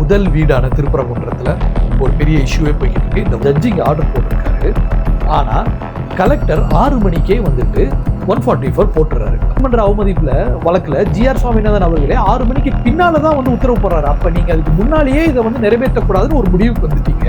முதல் வீடான திருப்பரங்குன்றத்தில் ஒரு பெரிய இஷ்யூவே போய்கிட்டு இருக்கு இந்த ஜட்ஜிங் ஆர்டர் போட்டிருக்காரு. ஆனால் கலெக்டர் ஆறு மணிக்கே வந்துட்டு ஒன் ஃபார்ட்டி ஃபோர் போட்டுறாரு. மன்ற அவமதிப்பில் வழக்கில் ஜிஆர் சுவாமிநாதன் அவர்களே ஆறு மணிக்கு பின்னால் தான் வந்து உத்தரவு போடுறாரு. அப்போ நீங்கள் அதுக்கு முன்னாலேயே இதை வந்து நிறைவேற்றக்கூடாதுன்னு ஒரு முடிவுக்கு வந்துட்டீங்க.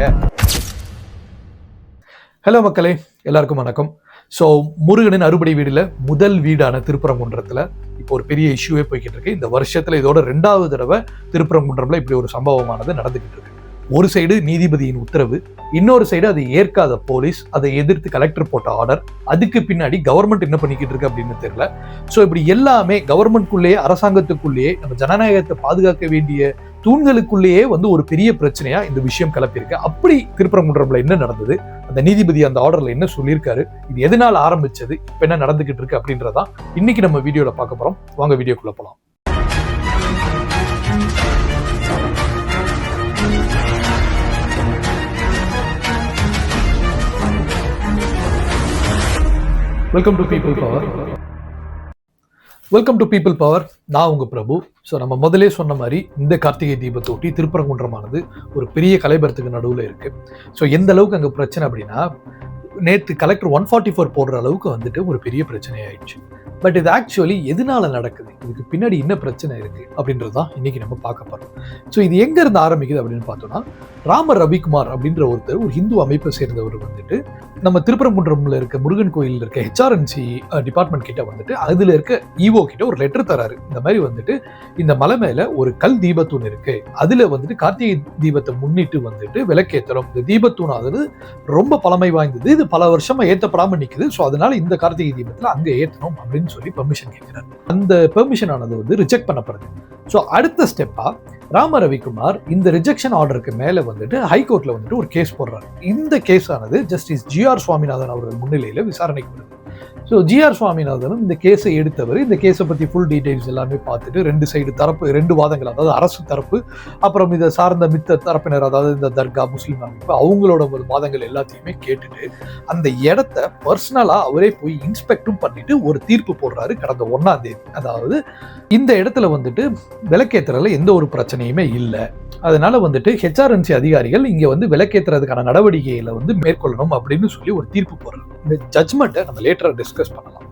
ஹலோ மக்களே எல்லாருக்கும் வணக்கம். ஸோ முருகனின் அறுபடை வீடில் முதல் வீடான திருப்பரங்குன்றத்தில் இப்போ ஒரு பெரிய இஷ்யூவே போய்கிட்டு இருக்கு இந்த வருஷத்தில் இதோட ரெண்டாவது தடவை திருப்பரங்குன்றம்ல இப்படி ஒரு சம்பவமானது நடந்துகிட்டு இருக்கு ஒரு சைடு நீதிபதியின் உத்தரவு இன்னொரு சைடு அதை ஏற்காத போலீஸ் அதை எதிர்த்து கலெக்டர் போட்ட ஆர்டர் அதுக்கு பின்னாடி கவர்மெண்ட் என்ன பண்ணிக்கிட்டு இருக்கு அப்படின்னு தெரியல. ஸோ இப்படி எல்லாமே கவர்மெண்ட்குள்ளேயே அரசாங்கத்துக்குள்ளேயே நம்ம ஜனநாயகத்தை பாதுகாக்க வேண்டிய தூண்களுக்குள்ளேயே வந்து ஒரு பெரிய பிரச்சனையா இந்த விஷயம் கிளப்பியிருக்கு அப்படி திருப்பரங்குன்றம்ல என்ன நடந்தது? அந்த நீதிபதி அந்த ஆர்டர்ல என்ன சொல்லியிருக்காரு? இது எதனால ஆரம்பிச்சது? இப்ப என்ன நடந்துகிட்டு இருக்கு அப்படின்றதான் இன்னைக்கு நம்ம வீடியோல பார்க்க போறோம். வாங்க வீடியோக்குள்ள போலாம். Welcome to people power welcome to people power நான் உங்கள் பிரபு. ஸோ நம்ம முதலே சொன்ன மாதிரி இந்த கார்த்திகை தீபத்தொட்டி திருப்பரங்குன்றமானது ஒரு பெரிய கலைபரத்துக்கு நடுவில் இருக்குது ஸோ எந்த அளவுக்கு அங்கே பிரச்சனை அப்படின்னா நேற்று கலெக்டர் ஒன் ஃபார்ட்டி ஃபோர் போடுற அளவுக்கு வந்துட்டு ஒரு பெரிய பிரச்சனை ஆயிடுச்சு. பட் இது ஆக்சுவலி எதனால நடக்குது? இதுக்கு பின்னாடி என்ன பிரச்சனை இருக்குது அப்படின்றது தான் இன்னைக்கு நம்ம பார்க்க போகிறோம் ஸோ இது எங்கேருந்து ஆரம்பிக்குது அப்படின்னு பார்த்தோம்னா ராம ரவிக்குமார் அப்படின்ற ஒருத்தர் ஒரு ஹிந்து அமைப்பை சேர்ந்தவர் வந்துட்டு நம்ம திருப்பரங்குன்றம்ல இருக்க முருகன் கோயிலில் இருக்க ஹெச்ஆர்என்சி டிபார்ட்மெண்ட் கிட்ட வந்துட்டு அதுல இருக்க ஈவோ கிட்ட ஒரு லெட்டர் தராரு. இந்த மாதிரி வந்துட்டு இந்த மலை மேல ஒரு கல் தீபத்தூண் இருக்கு. அதுல வந்துட்டு கார்த்திகை தீபத்தை முன்னிட்டு வந்துட்டு விளக்கேத்தணும் இந்த தீபத்தூண் ஆகுது ரொம்ப பழமை வாய்ந்தது. இது பல வருஷமா ஏத்தப்படாம நிக்குது. ஸோ அதனால இந்த கார்த்திகை தீபத்துல அங்க ஏத்தணும் அப்படின்னு சொல்லி பெர்மிஷன் கேட்கிறார் அந்த பெர்மிஷன் ஆனது வந்து ரிஜெக்ட் பண்ணப்படுது. ஸோ அடுத்த ஸ்டெப்பா ராம ரவிக்குமார் இந்த ரிஜெக்ஷன் ஆர்டருக்கு மேல வந்துட்டு ஹைகோர்ட்டில் வந்துட்டு ஒரு கேஸ் போடுறாரு. இந்த கேஸ் ஆனது ஜஸ்டிஸ் ஜி ஆர் சுவாமிநாதன் அவர்கள் முன்னிலையில விசாரணைக்கு வருது ஸோ ஜிஆர் சுவாமிநாதனும் இந்த கேஸை எடுத்தவர். இந்த கேஸை பற்றி ஃபுல் டீடைல்ஸ் எல்லாமே பார்த்துட்டு ரெண்டு சைடு தரப்பு ரெண்டு வாதங்கள் அதாவது அரசு தரப்பு அப்புறம் இதை சார்ந்த மித்த தரப்பினர் அதாவது இந்த தர்கா முஸ்லீம் அமைப்பு அவங்களோட ஒரு வாதங்கள் எல்லாத்தையுமே கேட்டுட்டு அந்த இடத்த பர்சனலாக அவரே போய் இன்ஸ்பெக்டும் பண்ணிட்டு ஒரு தீர்ப்பு போடுறாரு கடந்த ஒன்றாம் தேதி. அதாவது இந்த இடத்துல வந்துட்டு விளக்கேற்றுறதுல எந்த ஒரு பிரச்சனையுமே இல்லை. அதனால வந்துட்டு ஹெச்ஆர்என்சி அதிகாரிகள் இங்கே வந்து விளக்கேற்றுறதுக்கான நடவடிக்கைகளை வந்து மேற்கொள்ளணும் அப்படின்னு சொல்லி ஒரு தீர்ப்பு போடுறாங்க. இந்த ஜட்மெண்ட்டை நம்ம லேட்டராக டிஸ்கஸ் பண்ணலாம்.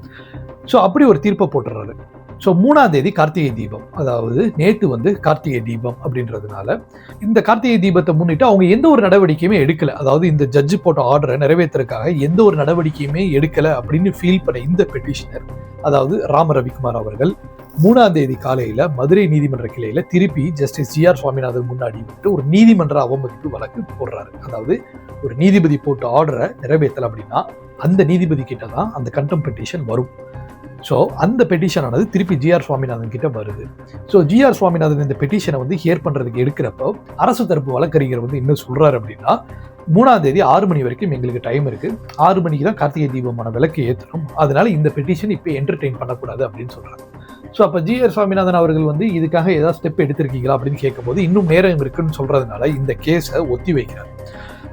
ஸோ அப்படி ஒரு தீர்ப்பை போட்டுறாரு ஸோ மூணாம் தேதி கார்த்திகை தீபம். அதாவது நேற்று வந்து கார்த்திகை தீபம் அப்படின்றதுனால இந்த கார்த்திகை தீபத்தை முன்னிட்டு அவங்க எந்த ஒரு நடவடிக்கையுமே எடுக்கலை. அதாவது இந்த ஜட்ஜு போட்ட ஆர்டரை நிறைவேற்றுறதுக்காக எந்த ஒரு நடவடிக்கையுமே எடுக்கலை அப்படின்னு ஃபீல் பண்ண இந்த பெட்டிஷனர் அதாவது ராம ரவிக்குமார் அவர்கள் மூணாம் தேதி காலையில மதுரை நீதிமன்ற கிளையில திருப்பி ஜஸ்டிஸ் ஜி ஆர் சுவாமிநாதன் முன்னாடி விட்டு ஒரு நீதிமன்ற அவமதிப்பு வழக்கு போடுறாரு. அதாவது ஒரு நீதிபதி போட்ட ஆர்டரை நிறைவேற்றல அப்படின்னா அந்த நீதிபதி கிட்ட தான் அந்த கண்டம் பெட்டிஷன் வரும். ஸோ அந்த பெட்டிஷன் ஆனது திருப்பி ஜிஆர் சுவாமிநாதன் கிட்ட வருது. ஸோ ஜிஆர் சுவாமிநாதன் இந்த பெட்டிஷனை வந்து ஹியர் பண்ணுறதுக்கு எடுக்கிறப்போ அரசு தரப்பு வழக்கறிஞர் வந்து என்ன சொல்கிறாரு அப்படின்னா மூணாம் தேதி ஆறு மணி வரைக்கும் எங்களுக்கு டைம் இருக்கு. ஆறு மணிக்கு தான் கார்த்திகை தீபமான விளக்கு ஏற்றணும் அதனால இந்த பெட்டிஷன் இப்போ என்டர்டெயின் பண்ணக்கூடாது அப்படின்னு சொல்கிறாங்க ஸோ அப்போ ஜிஆர் சுவாமிநாதன் அவர்கள் வந்து இதுக்காக ஏதாவது ஸ்டெப் எடுத்திருக்கீங்களா அப்படின்னு கேட்கும்போது இன்னும் நேரம் இருக்குன்னு சொல்கிறதுனால இந்த கேஸை ஒத்தி வைக்கிறார்.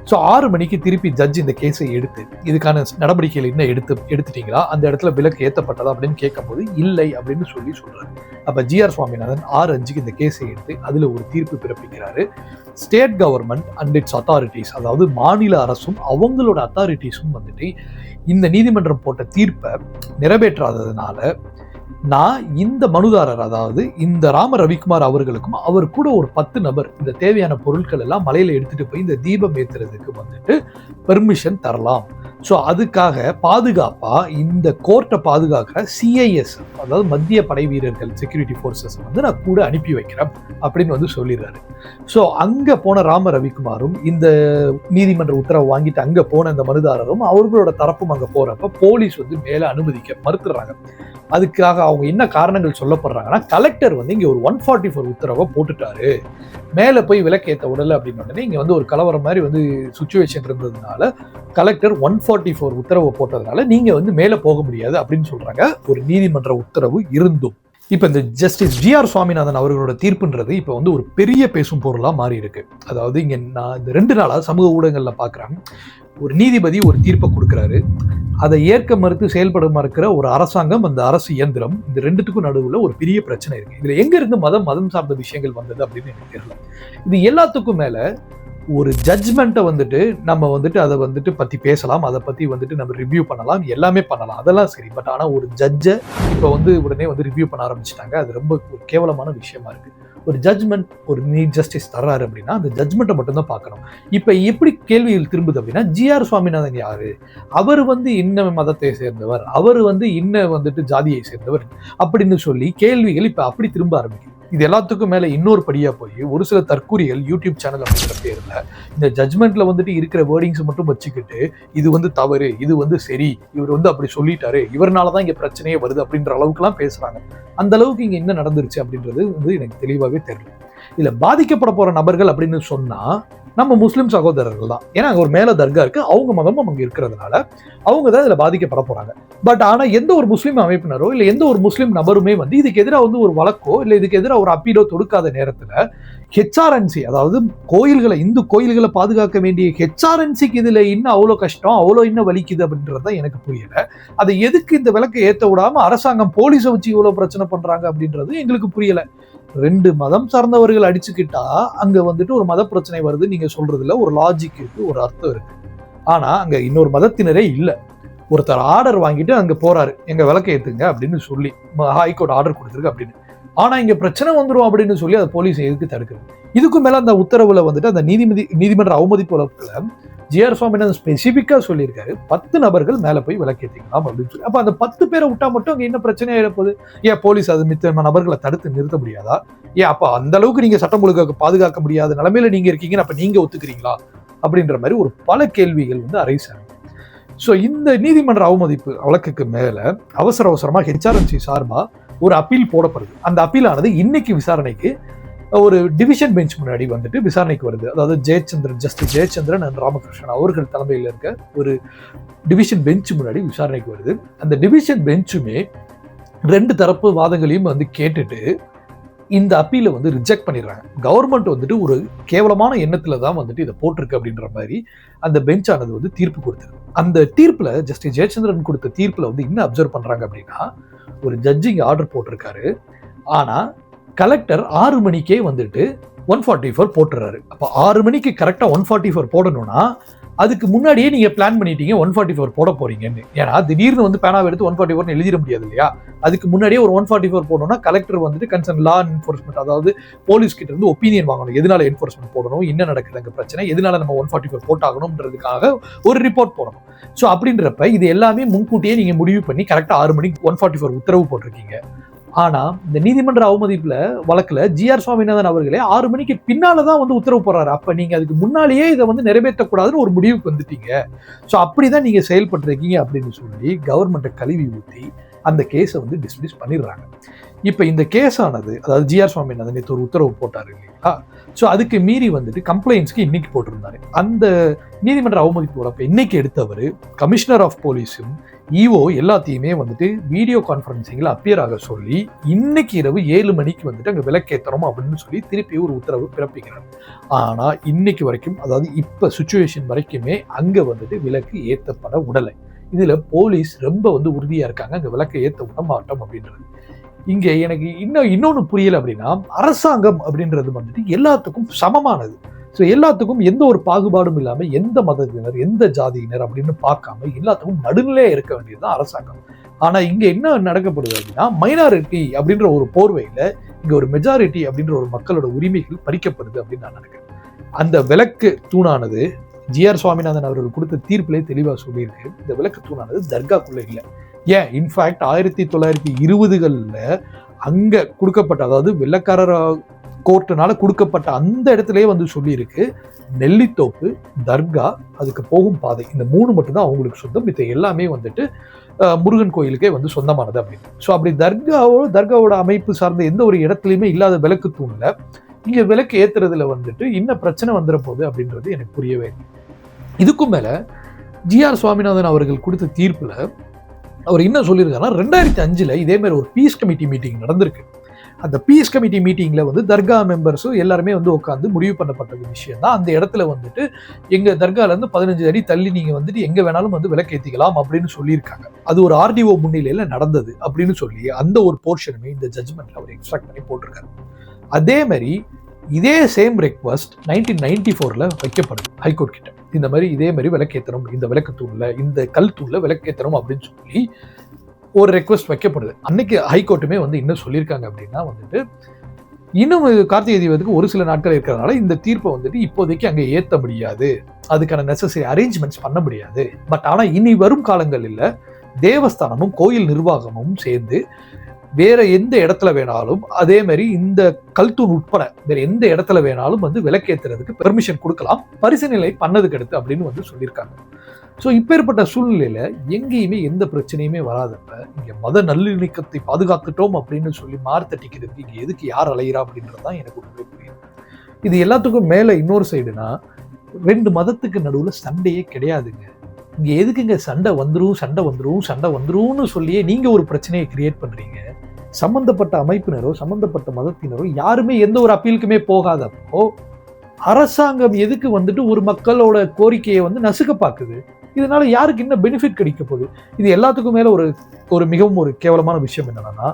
ஸோ ஆறு மணிக்கு திருப்பி ஜட்ஜ் இந்த கேஸை எடுத்து இதுக்கான நடவடிக்கைகள் என்ன எடுத்து எடுத்துட்டீங்களா? அந்த இடத்துல விலக்கு ஏற்றப்பட்டதா அப்படின்னு கேட்கும்போது இல்லை அப்படின்னு சொல்லி சொல்றாரு. அப்போ ஜிஆர் சுவாமிநாதன் ஆறு அஞ்சுக்கு இந்த கேஸை எடுத்து அதில் ஒரு தீர்ப்பு பிறப்பிக்கிறாரு. State government and its authorities அதாவது மாநில அரசும் அவங்களோட அத்தாரிட்டிஸும் வந்துட்டு இந்த நீதிமன்றம் போட்ட தீர்ப்பை நிறைவேற்றாததுனால நான் இந்த மனுதாரர் அதாவது இந்த ராம ரவிக்குமார் அவர்களுக்கும் அவர் கூட ஒரு பத்து நபர் இந்த தேவையான பொருட்கள் எல்லாம் மலையில எடுத்துட்டு போய் இந்த தீபம் ஏத்துறதுக்கு வந்துட்டு பெர்மிஷன் தரலாம். ஸோ அதுக்காக பாதுகாப்பாக இந்த கோர்ட்டை பாதுகாக்கிற சிஐஎஸ் அதாவது மத்திய படை வீரர்கள் செக்யூரிட்டி ஃபோர்ஸஸ் வந்து நான் கூட அனுப்பி வைக்கிறேன் அப்படின்னு வந்து சொல்லிடுறாரு. ஸோ அங்கே போன ராம ரவிக்குமாரும் இந்த நீதிமன்ற உத்தரவை வாங்கிட்டு அங்கே போன இந்த மனுதாரரும் அவர்களோட தரப்பும் அங்கே போகிறப்ப போலீஸ் வந்து மேலே அனுமதிக்க மறுத்துடுறாங்க அதுக்காக அவங்க என்ன காரணங்கள் சொல்லப்படுறாங்கன்னா கலெக்டர் வந்து இங்கே ஒரு ஒன் ஃபார்ட்டி ஃபோர் உத்தரவை போட்டுட்டாரு. மேலே போய் விலக்கேத்த உடலை அப்படின்னு உடனே இங்கே வந்து ஒரு கலவரம் மாதிரி வந்து சுச்சுவேஷன் இருந்ததுனால கலெக்டர் ஒன் ஃபார்ட்டி ஃபோர் உத்தரவை போட்டதுனால நீங்கள் வந்து மேலே போக முடியாது அப்படின்னு சொல்றாங்க. ஒரு நீதிமன்ற உத்தரவு இருந்தும். இப்போ இந்த ஜஸ்டிஸ் ஜி ஆர் சுவாமிநாதன் அவர்களோட தீர்ப்புன்றது இப்போ வந்து ஒரு பெரிய பேசும் பொருளாக மாறி இருக்கு. அதாவது இங்கே நான் இந்த ரெண்டு நாளாக சமூக ஊடகங்களில் பார்க்குறேன் ஒரு நீதிபதி ஒரு தீர்ப்பை கொடுக்குறாரு. அதை ஏற்க மறுத்து செயல்பட மறுக்கிற ஒரு அரசாங்கம் அந்த அரசு இயந்திரம் இந்த ரெண்டுத்துக்கும் நடுவில் ஒரு பெரிய பிரச்சனை இருக்குது இதில் எங்கேருந்து மதம் மதம் சார்ந்த விஷயங்கள் வந்தது அப்படின்னு எனக்கு தெரியல. இது எல்லாத்துக்கும் மேல ஒரு ஜட்ஜ்மெண்ட்டை வந்துட்டு நம்ம வந்துட்டு அதை வந்துட்டு பற்றி பேசலாம் அதை பற்றி வந்துட்டு நம்ம ரிவ்யூ பண்ணலாம் எல்லாமே பண்ணலாம். அதெல்லாம் சரி. பட் ஆனால் ஒரு ஜட்ஜை இப்போ வந்து உடனே வந்து ரிவ்யூ பண்ண ஆரம்பிச்சிட்டாங்க. அது ரொம்ப ஒரு கேவலமான விஷயமா இருக்குது ஒரு ஜட்ஜ்மெண்ட் ஒரு நீட் ஜஸ்டிஸ் தர்றாரு அப்படின்னா அந்த ஜட்ஜ்மெண்ட்டை மட்டும்தான் பார்க்கணும். இப்போ எப்படி கேள்விகள் திரும்புது அப்படின்னா ஜிஆர் சுவாமிநாதன் யார்? அவர் வந்து இன்ன மதத்தை சேர்ந்தவர். அவர் வந்து இன்ன வந்துட்டு ஜாதியை சேர்ந்தவர். அப்படின்னு சொல்லி கேள்விகள் இப்போ அப்படி திரும்ப ஆரம்பிக்கும் இது எல்லாத்துக்கும் மேலே இன்னொரு படியாக போய் ஒரு சில தற்கூரிகள் யூடியூப் சேனல் அப்படிங்கிற பேரில் இந்த ஜட்மெண்ட்டில் வந்துட்டு இருக்கிற வேர்டிங்ஸ் மட்டும் வச்சுக்கிட்டு இது வந்து தவறு இது வந்து சரி இவர் வந்து அப்படி சொல்லிட்டாரு இவர்னாலதான் இங்கே பிரச்சனையே வருது அப்படின்ற அளவுக்குலாம் பேசுகிறாங்க அந்த அளவுக்கு இங்கே என்ன நடந்துருச்சு அப்படின்றது வந்து எனக்கு தெளிவாகவே தெரியல. இதில் பாதிக்கப்பட போகிற நபர்கள் அப்படின்னு சொன்னால் நம்ம முஸ்லீம் சகோதரர்கள் தான் ஏன்னா அங்கே ஒரு மேல தர்கா இருக்குது அவங்க மதமும் அங்கே இருக்கிறதுனால அவங்க தான் இதில் பாதிக்கப்பட போகிறாங்க பட் ஆனால் எந்த ஒரு முஸ்லீம் அமைப்பினரோ இல்லை எந்த ஒரு முஸ்லீம் நபருமே வந்து இதுக்கு எதிராக வந்து ஒரு வழக்கோ இல்லை இதுக்கு எதிராக ஒரு அப்பீலோ தொடுக்காத நேரத்தில் ஹெச்ஆர்என்சி அதாவது கோயில்களை இந்து கோயில்களை பாதுகாக்க வேண்டிய ஹெச்ஆர்என்சிக்கு இதில் இன்னும் அவ்வளோ கஷ்டம் அவ்வளோ இன்னும் வலிக்குது அப்படின்றது தான் எனக்கு புரியல. அதை எதுக்கு இந்த விளக்கை ஏற்ற விடாமல் அரசாங்கம் போலீஸை வச்சு இவ்வளோ பிரச்சனை பண்ணுறாங்க அப்படின்றது எங்களுக்கு புரியலை. ரெண்டு மதம் சார்ந்தவர்கள் அடிச்சுக்கிட்டா அங்க வந்துட்டு ஒரு மத பிரச்சனை வருது. நீங்க சொல்றதுல ஒரு லாஜிக் இருக்கு ஒரு அர்த்தம் இருக்கு. ஆனா அங்க இன்னொரு மதத்தினரே இல்லை. ஒருத்தர் ஆர்டர் வாங்கிட்டு அங்க போறாரு. எங்க விளக்க ஏத்துங்க அப்படின்னு சொல்லி ஹைகோர்ட் ஆர்டர் கொடுத்துருக்கு அப்படின்னு. ஆனா இங்க பிரச்சனை வந்துடும் அப்படின்னு சொல்லி அதை போலீஸ் எதுக்கு தடுக்குது? இதுக்கும் மேல அந்த உத்தரவுல வந்துட்டு அந்த நீதிமதி நீதிமன்ற அவமதிப்பு வழக்குல ஜிஆர் சுவாமிநாதன் ஸ்பெசிஃபிக்காக சொல்லியிருக்காரு. பத்து நபர்கள் மேலே போய் விளக்கேற்றிக்கலாம் அப்படின்னு சொல்லி. அப்போ அந்த பத்து பேரை விட்டா மட்டும் அங்கே என்ன பிரச்சனை இருப்பது ஏன் போலீஸ் அது மித்த நபர்களை தடுத்து நிறுத்த முடியாதா? ஏன் அப்போ அந்த அளவுக்கு நீங்கள் சட்டம் ஒழுங்காக பாதுகாக்க முடியாத நிலமையில நீங்கள் இருக்கீங்கன்னு அப்போ நீங்கள் ஒத்துக்கிறீங்களா? அப்படின்ற மாதிரி ஒரு பல கேள்விகள் வந்து அரைஸ் ஆகும் ஸோ இந்த நீதிமன்ற அவமதிப்பு வழக்குக்கு மேலே அவசர அவசரமாக ஹெச்ஆர்என்சி சார்பாக ஒரு அப்பீல் போடப்படுது. அந்த அப்பீலானது இன்னைக்கு விசாரணைக்கு ஒரு டிவிஷன் பெஞ்ச் முன்னாடி வந்துட்டு விசாரணைக்கு வருது. அதாவது ஜெயச்சந்திரன் ஜஸ்டிஸ் ஜெயச்சந்திரன் அண்ட் ராமகிருஷ்ணன் அவர்கள் தலைமையில் இருக்க ஒரு டிவிஷன் பெஞ்ச் முன்னாடி விசாரணைக்கு வருது. அந்த டிவிஷன் பெஞ்சுமே ரெண்டு தரப்பு வாதங்களையும் வந்து கேட்டுட்டு இந்த அப்பீலை வந்து ரிஜெக்ட் பண்ணிடுறாங்க. கவர்மெண்ட் வந்துட்டு ஒரு கேவலமான எண்ணத்துல தான் வந்துட்டு இதை போட்டிருக்கு அப்படின்ற மாதிரி அந்த பெஞ்ச் ஆனது வந்து தீர்ப்பு கொடுத்துருக்கு அந்த தீர்ப்புல ஜஸ்டிஸ் ஜெயச்சந்திரன் கொடுத்த தீர்ப்புல வந்து என்ன அப்சர்வ் பண்றாங்க அப்படின்னா ஒரு ஜட்ஜிங் ஆர்டர் போட்டிருக்காரு. ஆனா கலெக்டர் ஆறு மணிக்கே வந்துட்டு ஒன் ஃபார்ட்டி ஃபோர் போட்டுறாரு. அப்போ ஆறு மணிக்கு கரெக்டாக ஒன் ஃபார்ட்டி ஃபோர் போடணும்னா அதுக்கு முன்னாடியே நீங்கள் பிளான் பண்ணிட்டீங்க ஒன் ஃபார்ட்டி ஃபோர் போட போறீங்கன்னு. ஏன்னா திடீர்னு வந்து பேனாவை எடுத்து ஒன் ஃபார்ட்டி ஃபோர்னு எழுதிட முடியாது இல்லையா? அதுக்கு முன்னாடியே ஒரு ஒன் ஃபார்ட்டி ஃபோர் போடணும்னா கலெக்டர் வந்துட்டு கன்சர்ன் லா என்ஃபோர்ஸ்மெண்ட் அதாவது போலீஸ் கிட்ட இருந்து ஒப்பீனியன் வாங்கணும். எதனால என்ஃபோர்ஸ்மெண்ட் போடணும்? என்ன நடக்குது அங்கே பிரச்சனை? எதனால நம்ம ஒன் ஃபார்ட்டி ஃபோர் போட்டாகணும்ன்றதுக்காக ஒரு ரிப்போர்ட் போடணும். ஸோ அப்படின்றப்ப இது எல்லாமே முன்கூட்டியே நீங்கள் முடிவு பண்ணி கரெக்டாக ஆறு மணிக்கு ஒன் ஃபார்ட்டி ஃபோர் உத்தரவு போட்டிருக்கீங்க. ஆனா இந்த நீதிமன்ற அவமதிப்புல வழக்குல ஜி ஆர் சுவாமிநாதன் அவர்களே ஆறு மணிக்கு பின்னாலதான் வந்து உத்தரவு போடுறாரு. அப்ப நீங்க அதுக்கு முன்னாலேயே இதை வந்து நிறைவேற்றக்கூடாதுன்னு ஒரு முடிவுக்கு வந்துட்டீங்க. ஸோ அப்படிதான் நீங்க செயல்பட்டிருக்கீங்க அப்படின்னு சொல்லி கவர்மெண்ட்டை கழுவி ஊற்றி அந்த கேஸை வந்து டிஸ்மிஸ் பண்ணிடுறாங்க. இப்போ இந்த கேஸ் ஆனது அதாவது ஜிஆர் சுவாமிநாதன் நேற்று ஒரு உத்தரவு போட்டார் இல்லைங்களா? ஸோ அதுக்கு மீறி வந்துட்டு கம்ப்ளைண்ட்ஸ்க்கு இன்னைக்கு போட்டிருந்தாரு. அந்த நீதிமன்ற அவமதிப்பு வழப்பை இன்னைக்கு எடுத்தவர் கமிஷனர் ஆஃப் போலீஸும் ஈஓ எல்லாத்தையுமே வந்துட்டு வீடியோ கான்ஃபரன்சிங்கில் அப்பியர் ஆக சொல்லி இன்னைக்கு இரவு ஏழு மணிக்கு வந்துட்டு அங்கே விலக்கேற்றணும் அப்படின்னு சொல்லி திருப்பி ஒரு உத்தரவு பிறப்பிக்கிறார். ஆனால் இன்னைக்கு வரைக்கும் அதாவது இப்போ சுச்சுவேஷன் வரைக்குமே அங்கே வந்துட்டு விலக்கு ஏற்றப்பட உடலை. இதில் போலீஸ் ரொம்ப வந்து உறுதியாக இருக்காங்க. அந்த விளக்கை ஏற்ற விட மாட்டோம் அப்படின்றது. இங்கே எனக்கு இன்னும் இன்னொன்று புரியல அப்படின்னா அரசாங்கம் அப்படின்றது வந்துட்டு எல்லாத்துக்கும் சமமானது. ஸோ எல்லாத்துக்கும் எந்த ஒரு பாகுபாடும் இல்லாமல் எந்த மதத்தினர் எந்த ஜாதியினர் அப்படின்னு பார்க்காம எல்லாத்துக்கும் நடுநிலையாக இருக்க வேண்டியது தான் அரசாங்கம். ஆனால் இங்கே என்ன நடக்கப்படுது அப்படின்னா மைனாரிட்டி அப்படின்ற ஒரு போர்வையில் இங்கே ஒரு மெஜாரிட்டி அப்படின்ற ஒரு மக்களோட உரிமைகள் பறிக்கப்படுது அப்படின்னு நான் நினைக்கிறேன். அந்த விளக்கு தூணானது ஜிஆர் சுவாமிநாதன் அவர்கள் கொடுத்த தீர்ப்பிலே தெளிவாக சொல்லியிருக்கு. இந்த விளக்கு தர்காக்குள்ளே இல்லை. ஏன்? இன்ஃபேக்ட் ஆயிரத்தி தொள்ளாயிரத்தி இருபதுகளில் அங்கே கொடுக்கப்பட்ட அதாவது வெள்ளக்காரர் கோர்ட்டுனால கொடுக்கப்பட்ட அந்த இடத்துலயே வந்து சொல்லியிருக்கு நெல்லித்தோப்பு தர்கா அதுக்கு போகும் பாதை. இந்த மூணு மட்டும்தான் அவங்களுக்கு சொந்தம். மித்த எல்லாமே வந்துட்டு முருகன் கோயிலுக்கே வந்து சொந்தமானது அப்படின்னு. ஸோ அப்படி தர்காவோ தர்காவோட அமைப்பு சார்ந்த எந்த ஒரு இடத்துலையுமே இல்லாத விளக்கு தூணில் இங்கே விலக்கு ஏற்றுறதுல வந்துட்டு என்ன பிரச்சனை வந்துட போகுது அப்படின்றது எனக்கு புரியவே இல்லை. இதுக்கும் மேலே ஜிஆர் சுவாமிநாதன் அவர்கள் கொடுத்த தீர்ப்பில் அவர் என்ன சொல்லியிருக்காருன்னா ரெண்டாயிரத்தி அஞ்சில் இதேமாரி ஒரு பீஸ் கமிட்டி மீட்டிங் நடந்திருக்கு. அந்த பீஸ் கமிட்டி மீட்டிங்கில் வந்து தர்கா மெம்பர்ஸும் எல்லாருமே வந்து உட்காந்து முடிவு பண்ணப்பட்ட ஒரு விஷயம் தான். அந்த இடத்துல வந்துட்டு எங்கள் தர்கால இருந்து பதினஞ்சு அடி தள்ளி நீங்கள் வந்துட்டு எங்கே வேணாலும் வந்து விலக்கேற்றிக்கலாம் அப்படின்னு சொல்லியிருக்காங்க. அது ஒரு ஆர்டிஓ முன்னிலையில் நடந்தது அப்படின்னு சொல்லி அந்த ஒரு போர்ஷனுமே இந்த ஜட்மெண்ட்டில் அவர் எக்ஸ்ட்ராக்ட் பண்ணி போட்டிருக்காரு. அதே மாதிரி இதே சேம் ரெக்வஸ்ட் நைன்டீன் நைன்டி ஃபோரில் வைக்கப்படுது ஹைகோர்ட் கிட்ட. இந்த மாதிரி இதே மாதிரி விளக்கேற்றணும் இந்த விளக்கு தூணில் இந்த கல் தூணில் விளக்கேற்றணும் அப்படின்னு சொல்லி ஒரு ரெக்வஸ்ட் வைக்கப்படுது. அன்னைக்கு ஹைகோர்ட்டுமே வந்து இன்னும் சொல்லியிருக்காங்க அப்படின்னா வந்துட்டு இன்னும் கார்த்திகை தீபத்துக்கு ஒரு சில நாட்கள் இருக்கிறதுனால இந்த தீர்ப்பை வந்துட்டு இப்போதைக்கு அங்கே ஏற்ற முடியாது. அதுக்கான நெசசரி அரேஞ்ச்மெண்ட்ஸ் பண்ண முடியாது. பட் ஆனால் இனி வரும் காலங்களில் தேவஸ்தானமும் கோயில் நிர்வாகமும் சேர்ந்து வேற எந்த இடத்துல வேணாலும் அதே மாதிரி இந்த கல்தூண் உட்பட வேற எந்த இடத்துல வேணாலும் வந்து விளக்கேற்றுறதுக்கு பெர்மிஷன் கொடுக்கலாம். பரிசீலனை பண்ணதுக்கு அடுத்து அப்படின்னு வந்து சொல்லியிருக்காங்க. ஸோ இப்பேற்பட்ட சூழ்நிலையில எங்கேயுமே எந்த பிரச்சனையுமே வராதப்ப இங்கே மத நல்லிணக்கத்தை பாதுகாத்துட்டோம் அப்படின்னு சொல்லி மார்த்தட்டிக்கிறதுக்கு இங்கே எதுக்கு யார் அலையிறா அப்படின்றது தான் எனக்கு உண்மை புரியும் இது எல்லாத்துக்கும் மேலே இன்னொரு சைடுனா ரெண்டு மதத்துக்கு நடுவில் சண்டையே கிடையாதுங்க. இங்கே எதுக்குங்க சண்டை வந்துடும் சண்டை வந்துடும் சண்டை வந்துரும்னு சொல்லியே நீங்கள் ஒரு பிரச்சனையை கிரியேட் பண்ணுறீங்க சம்மந்தப்பட்ட அமைப்பினரோ சம்மந்தப்பட்ட மதத்தினரோ யாருமே எந்த ஒரு அப்பீலுக்குமே போகாதப்போ அரசாங்கம் எதுக்கு வந்துட்டு ஒரு மக்களோட கோரிக்கையை வந்து நசுக்க பார்க்குது இதனால யாருக்கு என்ன பெனிஃபிட் கிடைக்க போகுது? இது எல்லாத்துக்கும் மேலே ஒரு ஒரு மிகவும் ஒரு கேவலமான விஷயம் என்னன்னா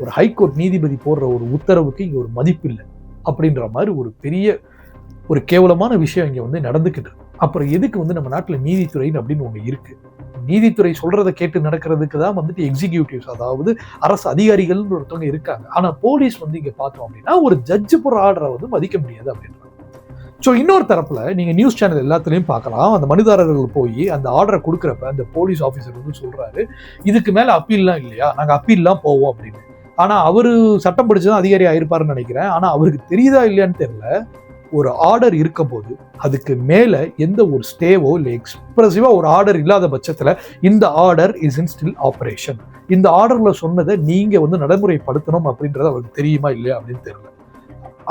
ஒரு ஹைகோர்ட் நீதிபதி போடுற ஒரு உத்தரவுக்கு இங்கே ஒரு மதிப்பு இல்லை அப்படின்ற மாதிரி ஒரு பெரிய ஒரு கேவலமான விஷயம் இங்கே வந்து நடந்துக்கிட்டு இருக்கு. அப்புறம் எதுக்கு வந்து நம்ம நாட்டில் நீதித்துறைன்னு அப்படின்னு ஒன்று இருக்கு. நீதித்துறை சொல்றதை கேட்டு நடக்கிறதுக்கு தான் வந்துட்டு எக்ஸிகியூட்டிவ்ஸ் அதாவது அரசு அதிகாரிகள்னு ஒருத்தவங்க இருக்காங்க. ஆனா போலீஸ் வந்து இங்க பார்த்தோம் அப்படின்னா ஒரு ஜட்ஜு போற ஆர்டரை வந்து மதிக்க முடியாது அப்படின்றாங்க. ஸோ இன்னொரு தரப்புல நீங்க நியூஸ் சேனல் எல்லாத்துலயும் பார்க்கலாம். அந்த மனுதாரர்கள் போய் அந்த ஆர்டரை கொடுக்குறப்ப அந்த போலீஸ் ஆஃபீஸர் வந்து சொல்றாரு இதுக்கு மேல அப்பீல்லாம் இல்லையா? நாங்க அப்பீல்லாம் போவோம் அப்படின்னு. ஆனா அவரு சட்டம் படிச்சுதான் அதிகாரி ஆயிருப்பாருன்னு நினைக்கிறேன். ஆனா அவருக்கு தெரியுதா இல்லையான்னு தெரியல. ஒரு ஆர்டர் இருக்க போது அதுக்கு மேலே எந்த ஒரு ஸ்டேவோ இல்லை எக்ஸ்பிரசிவா ஒரு ஆர்டர் இல்லாத பட்சத்தில் இந்த order is in still operation இந்த ஆர்டரில் சொன்னதை நீங்கள் வந்து நடைமுறைப்படுத்தணும் அப்படின்றது அவருக்கு தெரியுமா இல்லையா அப்படின்னு தெரியல.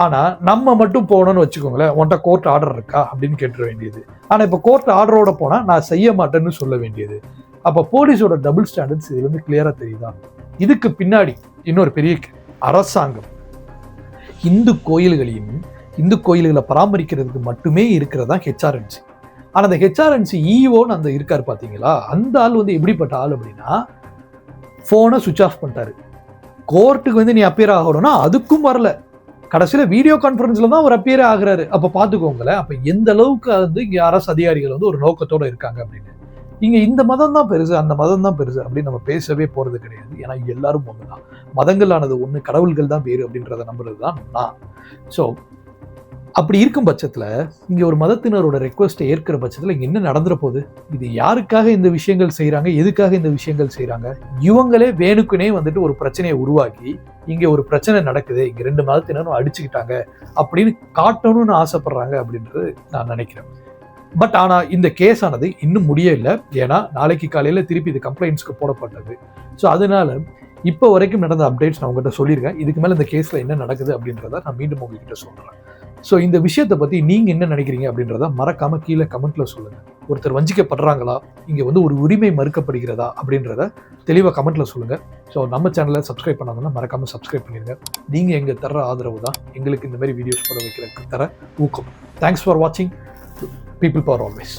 ஆனால் நம்ம மட்டும் போகணும்னு வச்சுக்கோங்களேன் உன்ட்ட கோர்ட் ஆர்டர் இருக்கா அப்படின்னு கேட்டுற வேண்டியது. ஆனால் இப்போ கோர்ட் ஆர்டரோட போனால் நான் செய்ய மாட்டேன்னு சொல்ல வேண்டியது. அப்போ போலீஸோட டபுள் ஸ்டாண்டர்ட்ஸ் இது வந்து கிளியராக தெரியுதா? இதுக்கு பின்னாடி இன்னொரு பெரிய அரசாங்கம் இந்து கோயில்களையும் இந்து கோயில்களை பராமரிக்கிறதுக்கு மட்டுமே இருக்கிறதா ஹெச்ஆர்என்சி ஆனால் அந்த ஹெச்ஆர்என்சி இஓன்னு அந்த இருக்கார் பார்த்தீங்களா அந்த ஆள் வந்து எப்படிப்பட்ட ஆள் அப்படின்னா ஃபோனை சுவிச் ஆஃப் பண்ணிட்டாரு. கோர்ட்டுக்கு வந்து நீ அப்பியர் ஆகணும்னா அதுக்கும் வரல. கடைசியில் வீடியோ கான்ஃபரன்ஸில் தான் அவர் அப்பியர் ஆகிறாரு. அப்போ பார்த்துக்கோங்களேன் அப்போ எந்த அளவுக்கு வந்து இங்கே அரசு அதிகாரிகள் வந்து ஒரு நோக்கத்தோடு இருக்காங்க அப்படின்னு. இங்கே இந்த மதம் தான் பெருசு அந்த மதம் தான் பெருசு அப்படின்னு நம்ம பேசவே போகிறது கிடையாது. ஏன்னா எல்லாரும் தான் மதங்களானது ஒன்று கடவுள்கள் தான் வேறு அப்படின்றத நம்புறது தான் நான். ஸோ அப்படி இருக்கும் பட்சத்தில் இங்கே ஒரு மதத்தினரோட ரெக்வஸ்ட்டை ஏற்கிற பட்சத்தில் இங்கே என்ன நடந்துற போகுது? இது யாருக்காக இந்த விஷயங்கள் செய்கிறாங்க எதுக்காக இந்த விஷயங்கள் செய்கிறாங்க இவங்களே வேணுக்குனே வந்துட்டு ஒரு பிரச்சனையை உருவாக்கி இங்கே ஒரு பிரச்சனை நடக்குது இங்கே ரெண்டு மதத்தினரும் அடிச்சுக்கிட்டாங்க அப்படின்னு காட்டணும்னு ஆசைப்படுறாங்க அப்படின்றது நான் நினைக்கிறேன். பட் ஆனால் இந்த கேஸ் ஆனது இன்னும் முடியல ஏன்னா நாளைக்கு காலையில் திருப்பி இது கம்ப்ளைண்ட்ஸ்க்கு போடப்பட்டது. ஸோ அதனால இப்போ வரைக்கும் நடந்த அப்டேட்ஸ் நான் உங்கள்கிட்ட சொல்லியிருக்கேன். இதுக்கு மேலே இந்த கேஸில் என்ன நடக்குது அப்படின்றத நான் மீண்டும் உங்ககிட்ட சொல்கிறேன் ஸோ இந்த விஷயத்தை பற்றி நீங்கள் என்ன நினைக்கிறீங்க அப்படின்றத மறக்காமல் கீழே கமெண்ட்டில் சொல்லுங்கள் ஒருத்தர் வஞ்சிக்கப்படுறாங்களா? இங்கே வந்து ஒரு உரிமை மறுக்கப்படுகிறதா? அப்படின்றத தெளிவாக கமெண்ட்டில் சொல்லுங்கள் ஸோ நம்ம சேனலை சப்ஸ்கிரைப் பண்ணாங்கன்னா மறக்காமல் சப்ஸ்கிரைப் பண்ணிருங்க நீங்கள் எங்கள் தர ஆதரவு தான் எங்களுக்கு இந்த மாதிரி வீடியோஸ் போட வைக்கிறதுக்கு தர ஊக்கம். தேங்க்ஸ் ஃபார் வாட்சிங் பீப்புள் ஃபார் ஆல்வேஸ்